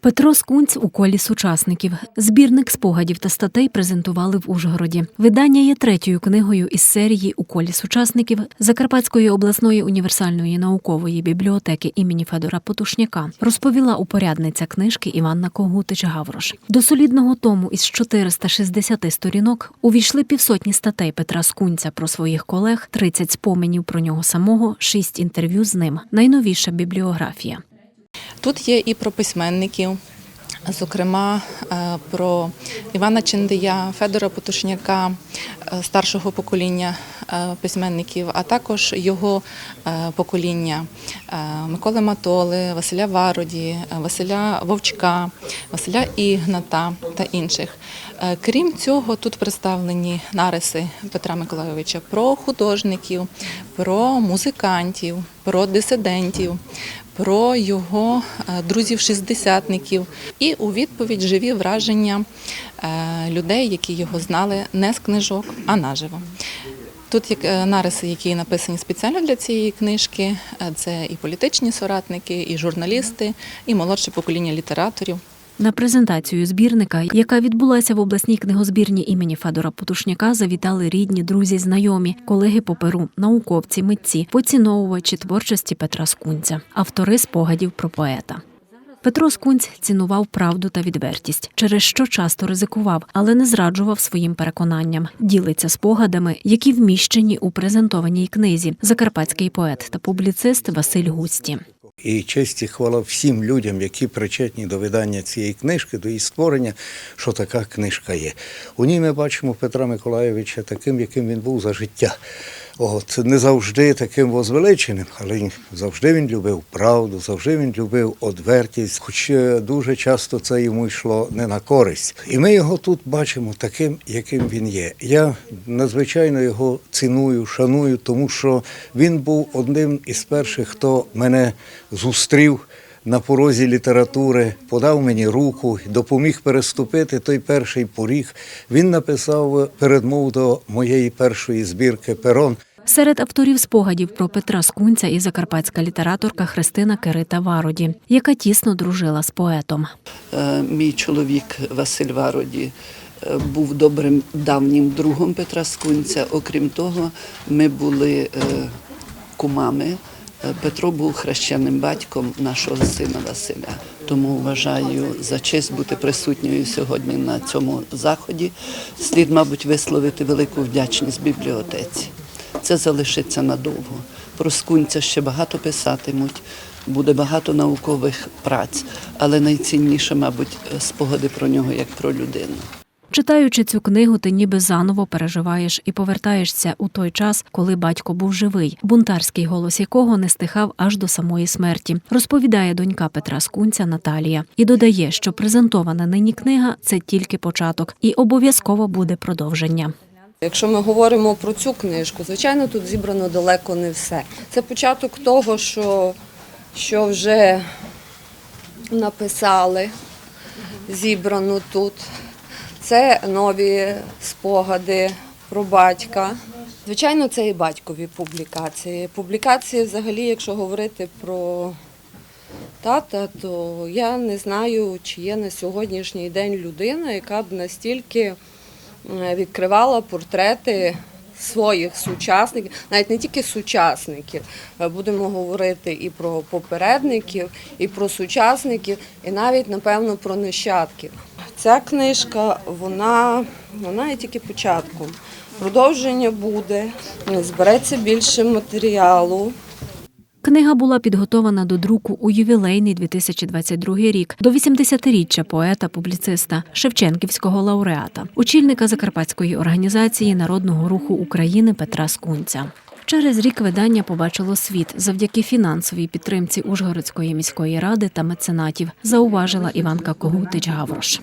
Петро Скунць у колі сучасників. Збірник спогадів та статей презентували в Ужгороді. Видання є третьою книгою із серії у колі сучасників Закарпатської обласної універсальної наукової бібліотеки імені Федора Потушняка. Розповіла упорядниця книжки Іванна Когутич Гаврош. До солідного тому із 460 сторінок увійшли півсотні статей Петра Скунця про своїх колег, 30 споменів про нього самого, 6 інтерв'ю з ним. Найновіша бібліографія. Тут є і про письменників, зокрема е, про Івана Чендия, Федора Потушняка, е, старшого покоління е, письменників, а також його покоління Миколи Матоли, Василя Вароді, Василя Вовчка, Василя Ігната та інших. Крім цього, тут представлені нариси Петра Миколайовича про художників, про музикантів, про дисидентів, про його е, друзів-шістдесятників і у відповідь живі враження е, людей, які його знали не з книжок, а наживо. Тут є е, нариси, які написані спеціально для цієї книжки. Це і політичні соратники, і журналісти, і молодше покоління літераторів. На презентацію збірника, яка відбулася в обласній книгозбірні імені Федора Потушняка, завітали рідні, друзі, знайомі, колеги по перу, науковці, митці, поціновувачі творчості Петра Скунця, автори спогадів про поета. Петро Скунць цінував правду та відвертість, через що часто ризикував, але не зраджував своїм переконанням. Ділиться спогадами, які вміщені у презентованій книзі. Закарпатський поет та публіцист Василь Густі. І честь і хвала всім людям, які причетні до видання цієї книжки, до її створення, що така книжка є. У ній ми бачимо Петра Миколайовича таким, яким він був за життя. От не завжди таким возвеличеним, але завжди він любив правду, завжди він любив одвертість, хоч е, дуже часто це йому йшло не на користь. І ми його тут бачимо таким, яким він є. Я надзвичайно його ціную, шаную, тому що він був одним із перших, хто мене зустрів на порозі літератури, подав мені руку, допоміг переступити той перший поріг. Він написав передмову до моєї першої збірки Перон. Серед авторів спогадів про Петра Скунця і закарпатська літераторка Христина Кирита Вароді, яка тісно дружила з поетом. Е, Мій чоловік Василь Вароді е, був добрим давнім другом Петра Скунця. Окрім того, ми були е, кумами. Е, Петро був хрещеним батьком нашого сина Василя. Тому вважаю за честь бути присутньою сьогодні на цьому заході. Слід, мабуть, висловити велику вдячність бібліотеці. Це залишиться надовго. Про Скунця ще багато писатимуть, буде багато наукових праць, але найцінніше, мабуть, спогади про нього як про людину. Читаючи цю книгу, ти ніби заново переживаєш і повертаєшся у той час, коли батько був живий, бунтарський голос якого не стихав аж до самої смерті, розповідає донька Петра Скунця Наталія і додає, що презентована нині книга це тільки початок, і обов'язково буде продовження. Якщо ми говоримо про цю книжку, звичайно, тут зібрано далеко не все. Це початок того, що, що вже написали, зібрано тут. Це нові спогади про батька. Звичайно, це і батькові публікації. Публікації, взагалі, якщо говорити про тата, то я не знаю, чи є на сьогоднішній день людина, яка б настільки е, відкривала портрети своїх сучасників, навіть не тільки сучасників, е, будемо говорити і про попередників, і про сучасників, і навіть, напевно, про нащадків. Ця книжка, вона, вона є тільки початком. Продовження буде, збереться більше матеріалу. Книга була підготована до друку у ювілейний 2022 рік до 80-річчя поета-публіциста Шевченківського лауреата, очільника Закарпатської організації народного руху України Петра Скунця. Через рік видання побачило світ завдяки фінансовій підтримці Ужгородської міської ради та меценатів, зауважила Іванка Когутич Гаврош.